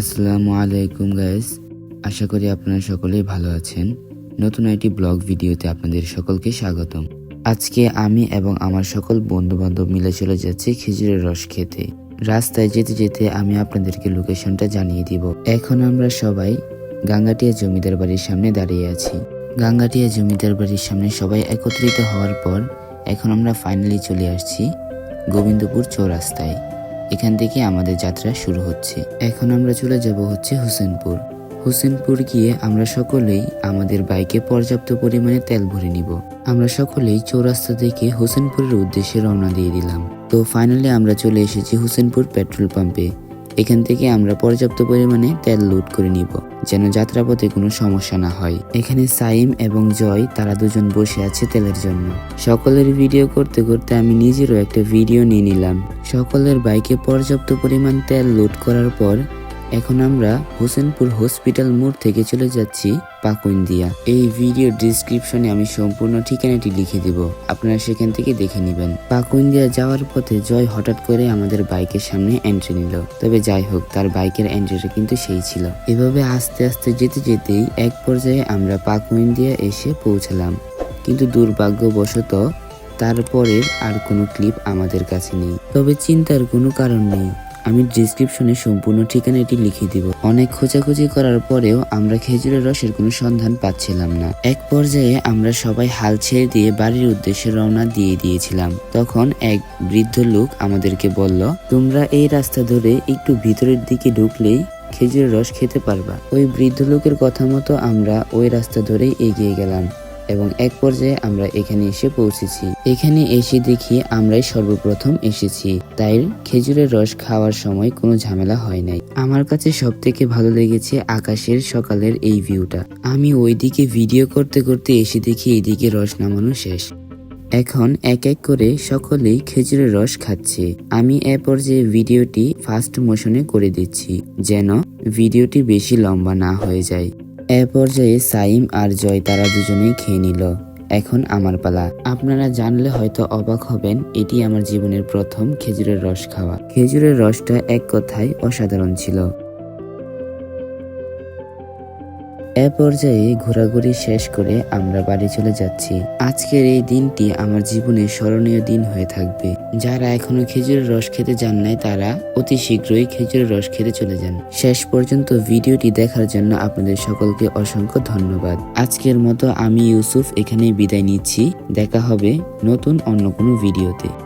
আসসালামু আলাইকুম গাইস আশা করি আপনারা সকলেই ভালো আছেন। নতুন একটি ব্লগ ভিডিওতে আপনাদের সকলকে স্বাগতম। আজকে আমি এবং আমার সকল বন্ধু বান্ধব মিলে চলে যাচ্ছি খেজুরের রস খেতে। রাস্তায় যেতে যেতে আমি আপনাদেরকে লোকেশনটা জানিয়ে দিব। এখন আমরা সবাই গাঙ্গাটিয়া জমিদার বাড়ির সামনে দাঁড়িয়ে আছি। গাঙ্গাটিয়া জমিদার বাড়ির সামনে সবাই একত্রিত হওয়ার পর এখন আমরা ফাইনালি চলে আসছি গোবিন্দপুর চৌরাস্তায়। এখান থেকে আমাদের যাত্রা শুরু হচ্ছে। এখন আমরা চলে যাব হচ্ছে হোসেনপুর। হোসেনপুর গিয়ে আমরা সকলেই আমাদের বাইকে পর্যাপ্ত পরিমাণে তেল ভরে নিব। আমরা সকলেই চৌরাস্তা থেকে হোসেনপুরের উদ্দেশ্যে রওনা দিয়ে দিলাম। তো ফাইনালি আমরা চলে এসেছি হোসেনপুর পেট্রোল পাম্পে। এখান থেকে আমরা পর্যাপ্ত পরিমাণে তেল লুট করে নিব, যেন যাত্রাপথে কোনো সমস্যা না হয়। এখানে সাইম এবং জয়, তারা দুজন বসে আছে তেলের জন্য। সকলের ভিডিও করতে করতে আমি নিজেরও একটা ভিডিও নিয়ে নিলাম। সকলের বাইকে পর্যাপ্ত পরিমাণ তেল লুট করার পর এখন আমরা হোসেনপুর হসপিটাল মোড় থেকে চলে যাচ্ছি পাকুন্দিয়া এই ভিডিও ডিসক্রিপশনে আমি সম্পূর্ণ ঠিকানাটি লিখে দিব। আপনারা সেখান থেকে দেখে নেবেন। পাকুন্দিয়া যাওয়ার পথে জয় হঠাৎ করে আমাদের বাইকের সামনে এন্ট্রি নিল। তবে যাই হোক, তার বাইকের এন্ট্রিটা কিন্তু সেই ছিল। এভাবে আস্তে আস্তে যেতে যেতেই এক পর্যায়ে আমরা পাকুন্দিয়া এসে পৌঁছালাম। কিন্তু দুর্ভাগ্যবশত তারপরের আর কোনো ক্লিপ আমাদের কাছে নেই। তবে চিন্তার কোনো কারণ নেই। আমি ডিসক্রিপশনে সম্পূর্ণ ঠিকানাটি লিখে দিব। অনেক খোঁজাখুঁজি করার পরেও আমরা খেজুরের রসের কোনো সন্ধান পাচ্ছিলাম না। এক পর্যায়ে আমরা সবাই হাল ছেড়ে দিয়ে বাড়ির উদ্দেশ্যে রওনা দিয়ে দিয়েছিলাম। তখন এক বৃদ্ধ লোক আমাদেরকে বলল, তোমরা এই রাস্তা ধরে একটু ভিতরের দিকে ঢুকলেই খেজুরের রস খেতে পারবা। ওই বৃদ্ধ লোকের কথা মতো আমরা ওই রাস্তা ধরেই এগিয়ে গেলাম। এবং এক পর্যায়ে আমরা এখানে এসে পৌঁছেছি। এখানে এসে দেখি আমরাই সর্বপ্রথম এসেছি। তাই খেজুরের রস খাওয়ার সময় কোনো ঝামেলা হয় নাই। আমার কাছে সব থেকে ভালো লেগেছে আকাশের সকালের এই ভিউটা। আমি ওইদিকে ভিডিও করতে করতে এসে দেখি এইদিকে রস নামানো শেষ। এখন এক এক করে সকলেই খেজুরের রস খাচ্ছে। আমি এ পর্যায়ে ভিডিওটি ফাস্ট মোশনে করে দিচ্ছি, যেন ভিডিওটি বেশি লম্বা না হয়ে যায়। এ পর্যায়ে সাইম আর জয় তারা দুজনেই খেয়ে নিল। এখন আমার পালা। আপনারা জানলে হয়তো অবাক হবেন, এটি আমার জীবনের প্রথম খেজুরের রস খাওয়া। খেজুরের রসটা এক কথায় অসাধারণ ছিল। এ পর্যায়ে ঘোরাঘুরি শেষ করে আমরা বাড়ি চলে যাচ্ছি। আজকের এই দিনটি আমার জীবনের স্মরণীয় দিন হয়ে থাকবে। যারা এখনও খেজুরের রস খেতে যান নাই, তারা অতি শীঘ্রই খেজুরের রস খেতে চলে যান। শেষ পর্যন্ত ভিডিওটি দেখার জন্য আপনাদের সকলকে অসংখ্য ধন্যবাদ। আজকের মতো আমি ইউসুফ এখানেই বিদায় নিচ্ছি। দেখা হবে নতুন অন্য কোনো ভিডিওতে।